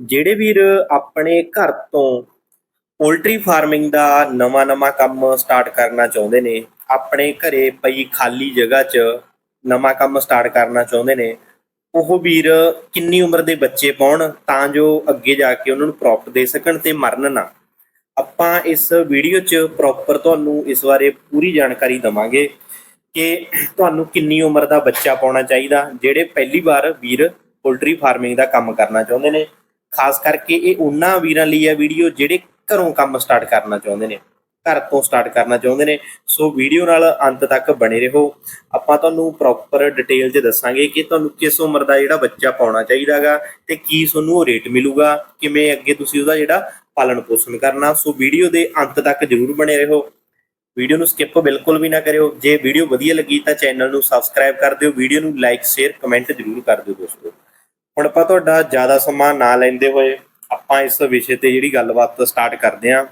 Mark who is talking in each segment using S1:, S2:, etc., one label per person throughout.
S1: ਜਿਹੜੇ ਵੀਰ ਆਪਣੇ ਘਰ ਤੋਂ ਪੋਲਟਰੀ ਫਾਰਮਿੰਗ ਦਾ ਨਵਾਂ-ਨਵਾਂ ਕੰਮ ਸਟਾਰਟ ਕਰਨਾ ਚਾਹੁੰਦੇ ਨੇ, ਆਪਣੇ ਘਰੇ ਪਈ ਖਾਲੀ ਜਗ੍ਹਾ 'ਚ ਨਵਾਂ ਕੰਮ ਸਟਾਰਟ ਕਰਨਾ ਚਾਹੁੰਦੇ ਨੇ, ਉਹ ਵੀਰ ਕਿੰਨੀ ਉਮਰ ਦੇ ਬੱਚੇ ਪਾਉਣ ਤਾਂ ਜੋ ਅੱਗੇ ਜਾ ਕੇ ਉਹਨਾਂ ਨੂੰ ਪ੍ਰੋਪਟ ਦੇ ਸਕਣ ਤੇ ਮਰਨ ਨਾ। ਆਪਾਂ ਇਸ ਵੀਡੀਓ 'ਚ ਪ੍ਰੋਪਰ ਤੁਹਾਨੂੰ ਇਸ ਬਾਰੇ ਪੂਰੀ ਜਾਣਕਾਰੀ ਦਵਾਂਗੇ ਕਿ ਤੁਹਾਨੂੰ ਕਿੰਨੀ ਉਮਰ ਦਾ ਬੱਚਾ ਪਾਉਣਾ ਚਾਹੀਦਾ, ਜਿਹੜੇ ਪਹਿਲੀ ਵਾਰ ਵੀਰ ਪੋਲਟਰੀ ਫਾਰਮਿੰਗ ਦਾ ਕੰਮ ਕਰਨਾ ਚਾਹੁੰਦੇ ਨੇ। ਖਾਸ ਕਰਕੇ ਇਹ ਉਹਨਾਂ ਵੀਰਾਂ ਲਈ ਆ ਵੀਡੀਓ ਜਿਹੜੇ ਘਰੋਂ ਕੰਮ ਸਟਾਰਟ ਕਰਨਾ ਚਾਹੁੰਦੇ ਨੇ, ਘਰ ਤੋਂ ਸਟਾਰਟ ਕਰਨਾ ਚਾਹੁੰਦੇ ਨੇ। ਸੋ ਵੀਡੀਓ ਨਾਲ ਅੰਤ ਤੱਕ ਬਣੇ ਰਹੋ। ਆਪਾਂ ਤੁਹਾਨੂੰ ਪ੍ਰੋਪਰ ਡਿਟੇਲ 'ਚ ਦੱਸਾਂਗੇ ਕਿ ਤੁਹਾਨੂੰ ਕਿਸ ਉਮਰ ਦਾ ਜਿਹੜਾ ਬੱਚਾ ਪਾਉਣਾ ਚਾਹੀਦਾਗਾ ਤੇ ਕੀ ਤੁਹਾਨੂੰ ਉਹ ਰੇਟ ਮਿਲੂਗਾ, ਕਿਵੇਂ ਅੱਗੇ ਤੁਸੀਂ ਉਹਦਾ ਜਿਹੜਾ ਪਾਲਣ ਪੋਸ਼ਣ ਕਰਨਾ। ਸੋ ਵੀਡੀਓ ਦੇ ਅੰਤ ਤੱਕ ਜਰੂਰ ਬਣੇ ਰਹੋ। ਵੀਡੀਓ ਨੂੰ ਸਕਿਪ ਬਿਲਕੁਲ ਵੀ ਨਾ ਕਰਿਓ। ਜੇ ਵੀਡੀਓ ਵਧੀਆ ਲੱਗੀ ਤਾਂ ਚੈਨਲ ਨੂੰ ਸਬਸਕ੍ਰਾਈਬ ਕਰ ਦਿਓ। ਵੀਡੀਓ ਨੂੰ ਲਾਈਕ ਸ਼ੇਅਰ ਕਮੈਂਟ ਜਰੂਰ ਕਰ ਦਿਓ ਦੋਸਤੋ। ਹੁਣ ਆਪਾਂ ਤੁਹਾਡਾ ਜ਼ਿਆਦਾ ਸਮਾਂ ਨਾ ਲੈਂਦੇ ਹੋਏ ਆਪਾਂ ਇਸ ਵਿਸ਼ੇ ਤੇ ਜਿਹੜੀ ਗੱਲਬਾਤ ਸਟਾਰਟ ਕਰਦੇ ਹਾਂ।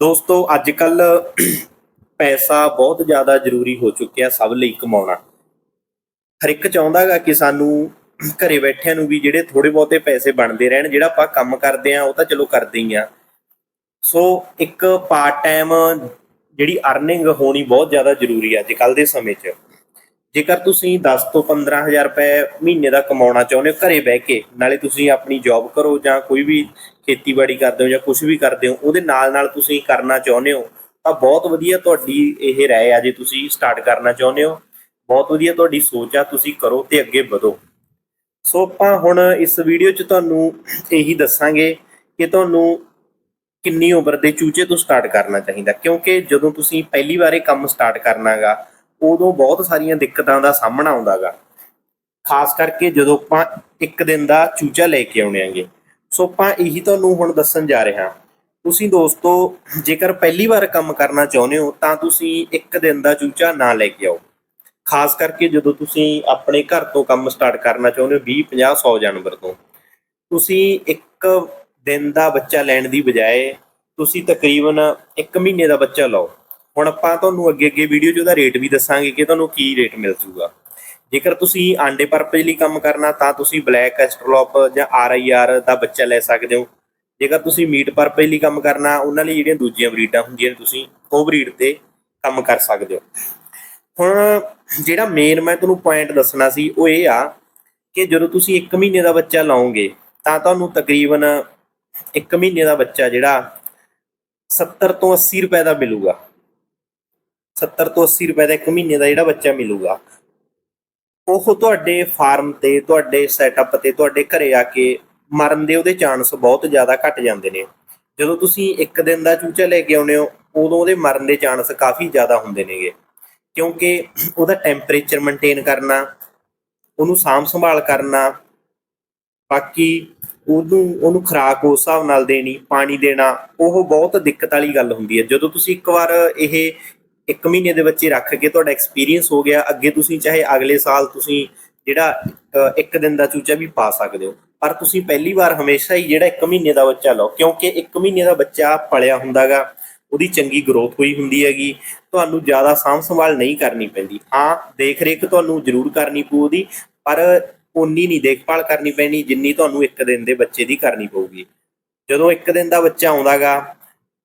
S1: ਦੋਸਤੋ ਅੱਜ ਕੱਲ ਪੈਸਾ ਬਹੁਤ ਜ਼ਿਆਦਾ ਜ਼ਰੂਰੀ ਹੋ ਚੁੱਕਿਆ ਸਭ ਲਈ ਕਮਾਉਣਾ। ਹਰ ਇੱਕ ਚਾਹੁੰਦਾਗਾ ਕਿ ਸਾਨੂੰ ਘਰੇ ਬੈਠਿਆਂ ਨੂੰ ਵੀ ਜਿਹੜੇ ਥੋੜੇ ਬਹੁਤੇ ਪੈਸੇ ਬਣਦੇ ਰਹਿਣ, ਜਿਹੜਾ ਆਪਾਂ ਕੰਮ ਕਰਦੇ ਆ ਉਹ ਤਾਂ ਚਲੋ ਕਰਦੇ ਹੀ ਆ ਸੋ, ਇੱਕ ਪਾਰਟ ਟਾਈਮ ਜਿਹੜੀ ਅਰਨਿੰਗ ਹੋਣੀ ਬਹੁਤ ਜ਼ਿਆਦਾ ਜ਼ਰੂਰੀ ਹੈ ਅੱਜ ਕੱਲ ਦੇ ਸਮੇਂ 'ਚ। ਜੇਕਰ ਤੁਸੀਂ 10 ਤੋਂ 15000 ਰੁਪਏ ਮਹੀਨੇ ਦਾ ਕਮਾਉਣਾ ਚਾਹੁੰਦੇ ਹੋ, ਘਰੇ ਬਹਿ ਕੇ, ਨਾਲੇ ਤੁਸੀਂ ਆਪਣੀ ਜੌਬ ਕਰੋ ਜਾਂ ਕੋਈ ਵੀ ਖੇਤੀਬਾੜੀ ਕਰਦੇ ਹੋ ਜਾਂ ਕੁਝ ਵੀ ਕਰਦੇ ਹੋ, ਉਹਦੇ ਨਾਲ ਨਾਲ ਤੁਸੀਂ ਕਰਨਾ ਚਾਹੁੰਦੇ ਹੋ, ਤਾਂ ਬਹੁਤ ਵਧੀਆ ਤੁਹਾਡੀ ਇਹ ਰਾਏ ਆ ਜੇ ਤੁਸੀਂ ਸਟਾਰਟ ਕਰਨਾ ਚਾਹੁੰਦੇ ਹੋ। ਬਹੁਤ ਵਧੀਆ ਤੁਹਾਡੀ ਸੋਚ ਆ, ਤੁਸੀਂ ਕਰੋ ਤੇ ਅੱਗੇ ਵਧੋ। ਸੋ ਆਪਾਂ ਹੁਣ ਇਸ ਵੀਡੀਓ 'ਚ ਤੁਹਾਨੂੰ ਇਹੀ ਦੱਸਾਂਗੇ ਕਿ ਤੁਹਾਨੂੰ ਕਿੰਨੀ ਉਮਰ ਦੇ ਚੂਚੇ ਤੋਂ ਸਟਾਰਟ ਕਰਨਾ ਚਾਹੀਦਾ, ਕਿਉਂਕਿ ਜਦੋਂ ਤੁਸੀਂ ਪਹਿਲੀ ਵਾਰ ਕੰਮ ਸਟਾਰਟ ਕਰਨਾਗਾ ਉਦੋਂ ਬਹੁਤ ਸਾਰੀਆਂ ਦਿੱਕਤਾਂ ਦਾ ਸਾਹਮਣਾ ਆਉਂਦਾਗਾ। ਖਾਸ ਕਰਕੇ ਜਦੋਂ ਆਪਾਂ ਇੱਕ ਦਿਨ ਦਾ ਚੂਚਾ ਲੈ ਕੇ ਆਉਣੇ ਆਂਗੇ। ਸੋ ਆਪਾਂ ਇਹੀ ਤੁਹਾਨੂੰ ਹੁਣ ਦੱਸਣ ਜਾ ਰਹੇ ਹਾਂ। ਤੁਸੀਂ ਦੋਸਤੋ, ਜੇਕਰ ਪਹਿਲੀ ਵਾਰ ਕੰਮ ਕਰਨਾ ਚਾਹੁੰਦੇ ਹੋ, ਤਾਂ ਤੁਸੀਂ ਇੱਕ ਦਿਨ ਦਾ ਚੂਚਾ ਨਾ ਲੈ ਕੇ ਆਓ। ਖਾਸ ਕਰਕੇ ਜਦੋਂ ਤੁਸੀਂ ਆਪਣੇ ਘਰ ਤੋਂ ਕੰਮ ਸਟਾਰਟ ਕਰਨਾ ਚਾਹੁੰਦੇ ਹੋ 20 50 100 ਜਾਨਵਰ ਤੋਂ। ਤੁਸੀਂ ਇੱਕ ਦਿਨ ਦਾ ਬੱਚਾ ਲੈਣ ਦੀ ਬਜਾਏ ਤੁਸੀਂ ਤਕਰੀਬਨ 1 ਮਹੀਨੇ ਦਾ ਬੱਚਾ ਲਓ। ਹੁਣ ਆਪਾਂ ਤੁਹਾਨੂੰ ਅੱਗੇ ਅੱਗੇ ਵੀਡੀਓ 'ਚ ਉਹਦਾ ਰੇਟ ਵੀ ਦੱਸਾਂਗੇ ਕਿ ਤੁਹਾਨੂੰ ਕੀ ਰੇਟ ਮਿਲ ਜੂਗਾ। ਜੇਕਰ ਤੁਸੀਂ ਆਂਡੇ ਪਰਪਸ ਲਈ ਕੰਮ ਕਰਨਾ ਤਾਂ ਤੁਸੀਂ ਬਲੈਕ ਐਸਟਰਲੋਪ ਜਾਂ ਆਰ ਆਈ ਆਰ ਦਾ ਬੱਚਾ ਲੈ ਸਕਦੇ ਹੋ। ਜੇਕਰ ਤੁਸੀਂ ਮੀਟ ਪਰਪਸ ਲਈ ਕੰਮ ਕਰਨਾ, ਉਹਨਾਂ ਲਈ ਜਿਹੜੀਆਂ ਦੂਜੀਆਂ ਬਰੀਡਾਂ ਹੁੰਦੀਆਂ ਨੇ, ਤੁਸੀਂ ਉਹ ਬਰੀਡ ਤੇ ਕੰਮ ਕਰ ਸਕਦੇ ਹੋ। ਹੁਣ ਜਿਹੜਾ ਮੇਨ ਮੈਂ ਤੁਹਾਨੂੰ ਪੁਆਇੰਟ ਦੱਸਣਾ ਸੀ, ਉਹ ਇਹ ਆ ਕਿ ਜਦੋਂ ਤੁਸੀਂ 1 ਮਹੀਨੇ ਦਾ ਬੱਚਾ ਲਾਓਗੇ, ਤਾਂ ਤੁਹਾਨੂੰ ਤਕਰੀਬਨ 1 ਮਹੀਨੇ ਦਾ ਬੱਚਾ ਜਿਹੜਾ 70 ਤੋਂ 80 ਰੁਪਏ ਦਾ ਮਿਲੂਗਾ। 70 ਤੋਂ 80 ਰੁਪਏ ਦਾ ਇੱਕ ਮਹੀਨੇ ਦਾ ਜਿਹੜਾ ਬੱਚਾ ਮਿਲੂਗਾ, ਉਹ ਤੁਹਾਡੇ ਫਾਰਮ ਤੇ, ਤੁਹਾਡੇ ਸੈਟਅਪ ਤੇ, ਤੁਹਾਡੇ ਘਰੇ ਆ ਕੇ ਮਰਨ ਦੇ ਉਹਦੇ ਚਾਂਸ ਬਹੁਤ ਜ਼ਿਆਦਾ ਘਟ ਜਾਂਦੇ ਨੇ। ਜਦੋਂ ਤੁਸੀਂ ਇੱਕ ਦਿਨ ਦਾ ਚੂਚਾ ਲੈ ਕੇ ਆਉਨੇ ਹੋ, ਉਦੋਂ ਉਹਦੇ ਮਰਨ ਦੇ ਚਾਂਸ ਕਾਫੀ ਜ਼ਿਆਦਾ ਹੁੰਦੇ ਨੇਗੇ। ਕਿਉਂਕਿ ਉਹਦਾ ਟੈਂਪਰੇਚਰ ਮੇਨਟੇਨ ਕਰਨਾ, ਉਹਨੂੰ ਸਾਂਭ ਸੰਭਾਲ ਕਰਨਾ, ਬਾਕੀ ਉਹਨੂੰ ਉਹਨੂੰ ਖੁਰਾਕ ਉਸ ਹਿਸਾਬ ਨਾਲ ਦੇਣੀ, ਪਾਣੀ ਦੇਣਾ, ਉਹ ਬਹੁਤ ਦਿੱਕਤ ਵਾਲੀ ਗੱਲ ਹੁੰਦੀ ਹੈ। ਜਦੋਂ ਤੁਸੀਂ ਇੱਕ ਵਾਰ ਇਹ ਇੱਕ ਮਹੀਨੇ ਦੇ ਬੱਚੇ ਰੱਖ ਕੇ ਤੁਹਾਡਾ ਐਕਸਪੀਰੀਅੰਸ ਹੋ ਗਿਆ, ਅੱਗੇ ਤੁਸੀਂ ਚਾਹੇ ਅਗਲੇ ਸਾਲ ਤੁਸੀਂ ਜਿਹੜਾ ਇੱਕ ਦਿਨ ਦਾ ਚੂਚਾ ਵੀ ਪਾ ਸਕਦੇ ਹੋ। ਪਰ ਤੁਸੀਂ ਪਹਿਲੀ ਵਾਰ ਹਮੇਸ਼ਾ ਹੀ ਜਿਹੜਾ ਇੱਕ ਮਹੀਨੇ ਦਾ ਬੱਚਾ ਲਓ, ਕਿਉਂਕਿ ਇੱਕ ਮਹੀਨੇ ਦਾ ਬੱਚਾ ਪਲਿਆ ਹੁੰਦਾਗਾ, ਉਹਦੀ ਚੰਗੀ ਗਰੋਥ ਹੋਈ ਹੁੰਦੀ ਹੈਗੀ, ਤੁਹਾਨੂੰ ਜ਼ਿਆਦਾ ਸਾਂਭ ਸੰਭਾਲ ਨਹੀਂ ਕਰਨੀ ਪੈਂਦੀ। ਹਾਂ ਦੇਖ ਰੇਖ ਤੁਹਾਨੂੰ ਜ਼ਰੂਰ ਕਰਨੀ ਪਊ ਉਹਦੀ ਪਰ ਉਨੀ ਨਹੀਂ ਦੇਖਭਾਲ ਕਰਨੀ ਪੈਣੀ ਜਿੰਨੀ ਤੁਹਾਨੂੰ ਇੱਕ ਦਿਨ ਦੇ ਬੱਚੇ ਦੀ ਕਰਨੀ ਪਊਗੀ। ਜਦੋਂ ਇੱਕ ਦਿਨ ਦਾ ਬੱਚਾ ਆਉਂਦਾਗਾ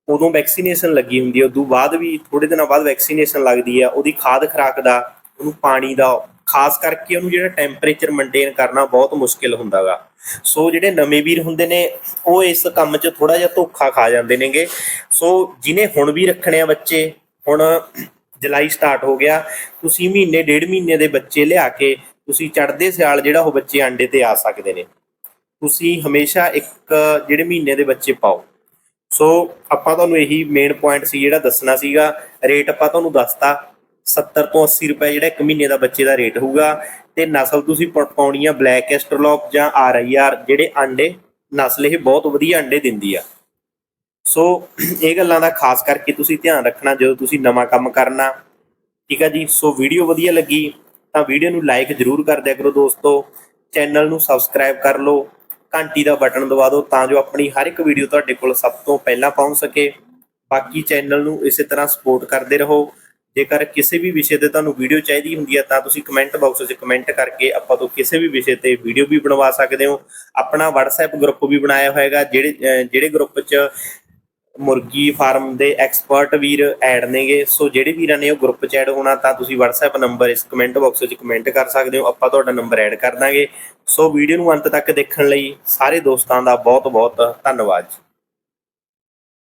S1: ਉਦੋਂ ਵੈਕਸੀਨੇਸ਼ਨ ਲੱਗੀ ਹੁੰਦੀ ਹੈ ਉਦੋਂ ਬਾਅਦ ਵੀ ਥੋੜੇ ਦਿਨਾਂ ਬਾਅਦ ਵੈਕਸੀਨੇਸ਼ਨ ਲੱਗਦੀ ਹੈ ਉਹਦੀ ਖਾਦ ਖਰਾਕ ਦਾ, ਉਹਨੂੰ ਪਾਣੀ ਦਾ, ਖਾਸ ਕਰਕੇ ਉਹਨੂੰ ਜਿਹੜਾ ਟੈਂਪਰੇਚਰ ਮੇਨਟੇਨ ਕਰਨਾ ਬਹੁਤ ਮੁਸ਼ਕਿਲ ਹੁੰਦਾਗਾ ਸੋ ਜਿਹੜੇ ਨਵੇਂ ਵੀਰ ਹੁੰਦੇ ਨੇ, ਉਹ ਇਸ ਕੰਮ 'ਚ ਥੋੜਾ ਜਿਹਾ ਧੋਖਾ ਖਾ ਜਾਂਦੇ ਨੇਗੇ। ਸੋ ਜਿਨੇ ਹੁਣ ਵੀ ਰੱਖਣੇ ਆ ਬੱਚੇ, ਹੁਣ ਜੁਲਾਈ ਸਟਾਰਟ ਹੋ ਗਿਆ, ਤੁਸੀਂ ਮਹੀਨੇ, ਡੇਢ ਮਹੀਨੇ ਦੇ ਬੱਚੇ ਲਿਆ ਕੇ ਤੁਸੀਂ ਚੜ੍ਹਦੇ ਸਿਆਲ ਜਿਹੜਾ ਉਹ ਬੱਚੇ ਆਂਡੇ ਤੇ ਆ ਸਕਦੇ ਨੇ। ਤੁਸੀਂ ਹਮੇਸ਼ਾ ਇੱਕ ਜਿਹੜੇ ਮਹੀਨੇ ਦੇ ਬੱਚੇ ਪਾਓ। ਸੋ ਆਪਾਂ ਤੁਹਾਨੂੰ ਇਹੀ ਮੇਨ ਪੁਆਇੰਟ ਸੀ ਜਿਹੜਾ ਦੱਸਣਾ ਸੀਗਾ। ਰੇਟ ਆਪਾਂ ਤੁਹਾਨੂੰ ਦੱਸਤਾ 70 ਤੋਂ 80 ਰੁਪਏ ਜਿਹੜਾ ਇੱਕ ਮਹੀਨੇ ਦਾ ਬੱਚੇ ਦਾ ਰੇਟ ਹੋਊਗਾ। ਤੇ ਨਸਲ ਤੁਸੀਂ ਪ- ਪਾਉਣੀ ਆ ਬਲੈਕ ਐਸਟਰਲੋਪ ਜਾਂ ਆਰ ਆਈ ਆਰ ਜਿਹੜੇ ਆਂਡੇ ਨਸਲ ਇਹ ਬਹੁਤ ਵਧੀਆ ਅੰਡੇ ਦਿੰਦੀ ਆ। ਸੋ ਇਹ ਗੱਲਾਂ ਦਾ ਖਾਸ ਕਰਕੇ ਤੁਸੀਂ ਧਿਆਨ ਰੱਖਣਾ ਜਦੋਂ ਤੁਸੀਂ ਨਵਾਂ ਕੰਮ ਕਰਨਾ। ਠੀਕ ਆ ਜੀ? ਸੋ ਵੀਡੀਓ ਵਧੀਆ ਲੱਗੀ ਤਾਂ ਵੀਡੀਓ ਨੂੰ ਲਾਈਕ ਜ਼ਰੂਰ ਕਰ ਦਿਆ ਕਰੋ ਦੋਸਤੋ। ਚੈਨਲ ਨੂੰ ਸਬਸਕ੍ਰਾਈਬ ਕਰ ਲਓ। ਘੰਟੀ ਦਾ ਬਟਨ ਦਬਾ ਦਿਓ ਤਾਂ ਜੋ ਆਪਣੀ ਹਰ ਇੱਕ ਵੀਡੀਓ ਤੁਹਾਡੇ ਕੋਲ ਸਭ ਤੋਂ ਪਹਿਲਾਂ ਪਹੁੰਚ ਸਕੇ। ਬਾਕੀ ਚੈਨਲ ਨੂੰ ਇਸੇ ਤਰ੍ਹਾਂ ਸਪੋਰਟ ਕਰਦੇ ਰਹੋ। ਜੇਕਰ ਕਿਸੇ ਵੀ ਵਿਸ਼ੇ ਤੇ ਤੁਹਾਨੂੰ ਵੀਡੀਓ ਚਾਹੀਦੀ ਹੁੰਦੀ ਹੈ ਤਾਂ ਤੁਸੀਂ ਕਮੈਂਟ ਬਾਕਸ ਵਿੱਚ ਕਮੈਂਟ ਕਰਕੇ ਆਪਾਂ ਤੋਂ ਕਿਸੇ ਵੀ ਵਿਸ਼ੇ ਤੇ ਵੀਡੀਓ ਵੀ ਬਣਵਾ ਸਕਦੇ ਹੋ। ਆਪਣਾ WhatsApp ਗਰੁੱਪ ਵੀ ਬਣਾਇਆ ਹੋਏਗਾ, ਜਿਹੜੇ ਜਿਹੜੇ ਗਰੁੱਪ 'ਚ ਮੁਰਗੀ ਫਾਰਮ ਦੇ ਐਕਸਪਰਟ ਵੀਰ ਐਡ ਨੇਗੇ। ਸੋ ਜਿਹੜੇ ਵੀਰਾਂ ਨੇ ਉਹ ਗਰੁੱਪ 'ਚ ਐਡ ਹੋਣਾ ਤਾਂ ਤੁਸੀਂ WhatsApp ਨੰਬਰ ਇਸ ਕਮੈਂਟ ਬਾਕਸ ਵਿੱਚ ਕਮੈਂਟ ਕਰ ਸਕਦੇ ਹੋ। ਆਪਾਂ ਤੁਹਾਡਾ ਨੰਬਰ ਐਡ ਕਰ ਦਾਂਗੇ। ਸੋ ਵੀਡੀਓ ਨੂੰ ਅੰਤ ਤੱਕ ਦੇਖਣ ਲਈ ਸਾਰੇ ਦੋਸਤਾਂ ਦਾ ਬਹੁਤ ਬਹੁਤ ਧੰਨਵਾਦ